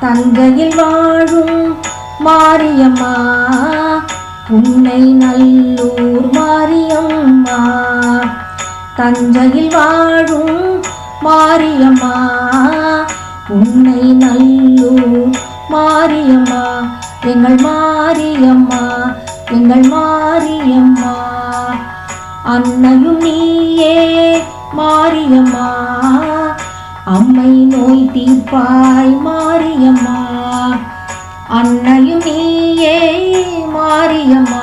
தங்கையில் வாழும் மாரியம்மா உன்னை நல்லூர் மாரியம்மா. தஞ்சையில் வாழும் மாரியம்மா உன்னை நல்லூர் மாரியம்மா. எங்கள் மாரியம்மா எங்கள் மாரியம்மா. அன்னையும் நீயே மாரியம்மா. அம்மை நோய் தீர்ப்பாய் மாரியம்மா. அன்னையும் நீயே மாரியம்மா.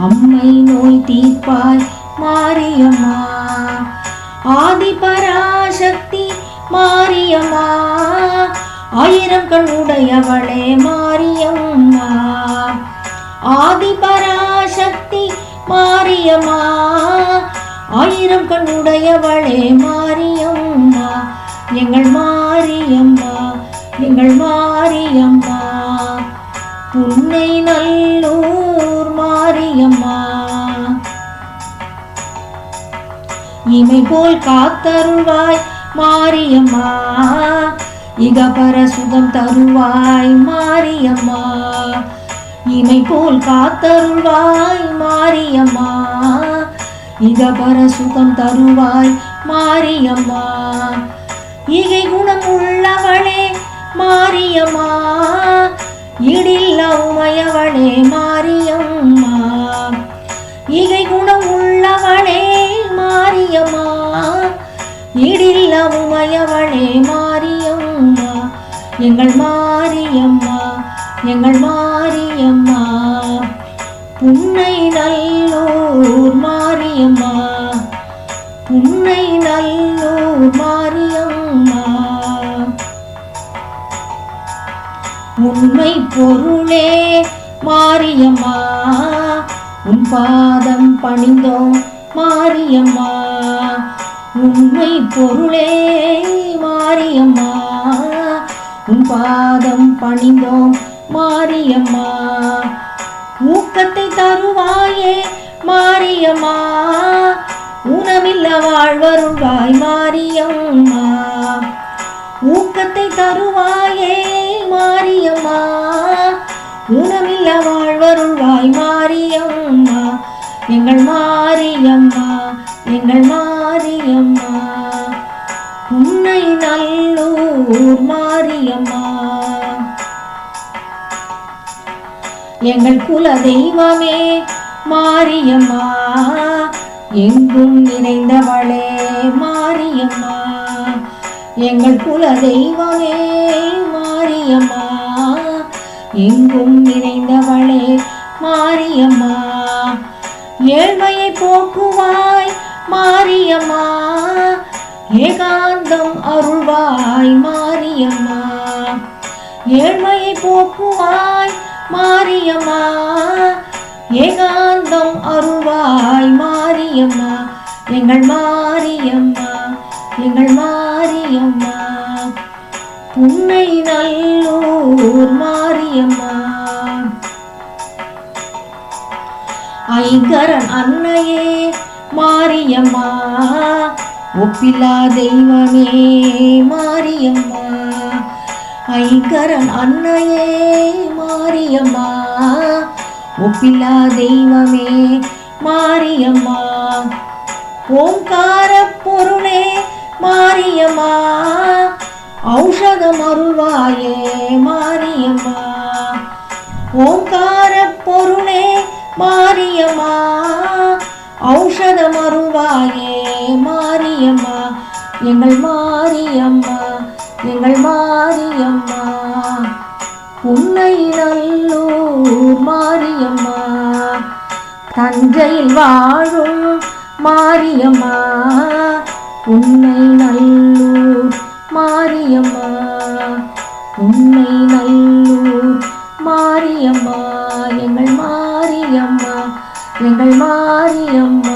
அம்மை நோய் தீர்ப்பாய் மாரியம்மா. ஆதி பராசக்தி மாரியம்மா. ஆயிரம் கண் உடையவளே மாரியம்மா. ஆதி பராசக்தி மாரியம்மா. ஆயிரம் கண் உடையவளே மாரியம்மா. எங்கள் மாரியம்மா எங்கள் மாரியம்மா உன்னை நல்லூர் மாரியம்மா இமை போல் காத்தருள்வாய் மாரியம்மா இகபர சுகம் தருவாய் மாரியம்மா இமை போல் காத்தருள்வாய் மாரியம்மா இகபர சுகம் தருவாய் மாரியம்மா ஈகை குணம் உள்ளவளே மாரியம்மா. இடில்ல உமையவளே மாரியம்மா. ஈகை குணம் உள்ளவளே மாரியம்மா. இடில்ல உமையவளே மாரியம்மா. எங்கள் மாரியம்மா எங்கள் மாரியம்மா. புன்னை நல்லூர் மாரியம்மா. புன்னை நல்லூர் மாரியம்மா உண்மை பொருளே மாரியம்மா உன் பாதம் பணிந்தோம் மாரியம்மா உண்மை பொருளே மாரியம்மா உன் பாதம் பணிந்தோம் மாரியம்மா ஊக்கத்தை தருவாயே மாரியம்மா ஊக்கமில்ல வாழ்வரும் வாய் மாரியம்மா. ஊக்கத்தை தருவாயே மாரியம்மா. ஊனமில்ல வாழ்வரும் வாய் மாரியம்மா. எங்கள் மாரியம்மா எங்கள் மாரியம்மா. உன்னை நல்லூர் மாரியம்மா. எங்கள் குல தெய்வமே மாரியம்மா. எங்கும் நிறைந்தவளே மாரியம்மா. எங்கள் குல தெய்வமே மாரியம்மா. எங்கும் நிறைந்தவளே மாரியம்மா. ஏழ்மையை போக்குவாய் மாரியம்மா. ஏகாந்தம் அருள்வாய் மாரியம்மா. ஏழ்மையை போக்குவாய் மாரியம்மா. ஏகாந்தம் அருள்வாய் மாரியம்மா எங்கள் மாரியம்மா எங்கள் மாரியம்மா. உன்னை நல்லூர் மாரியம்மா. ஐங்கரன் அன்னையே மாரியம்மா ஒப்பில்லா தெய்வமே மாரியம்மா. ஐங்கரன் அன்னையே ஒப்பில்லா தெய்வமே மாரியம்மா. ஓங்கார பொருளே மாரியம்மா. ஔஷதம் அருள்வாயே மாரியம்மா. ஓங்கார பொருளே மாரியம்மா. ஔஷதம் அருள்வாயே மாரியம்மா. எங்கள் மாரியம்மா எங்கள் மாரியம்மா. உன்னை நல்லூர் மாரியம்மா. தஞ்சையில் வாழும் மாரியம்மா. உன்னை நல்லூர் மாரியம்மா. உன்னை நல்லூர் மாரியம்மா. எங்கள் மாரியம்மா எங்கள் மாரியம்மா.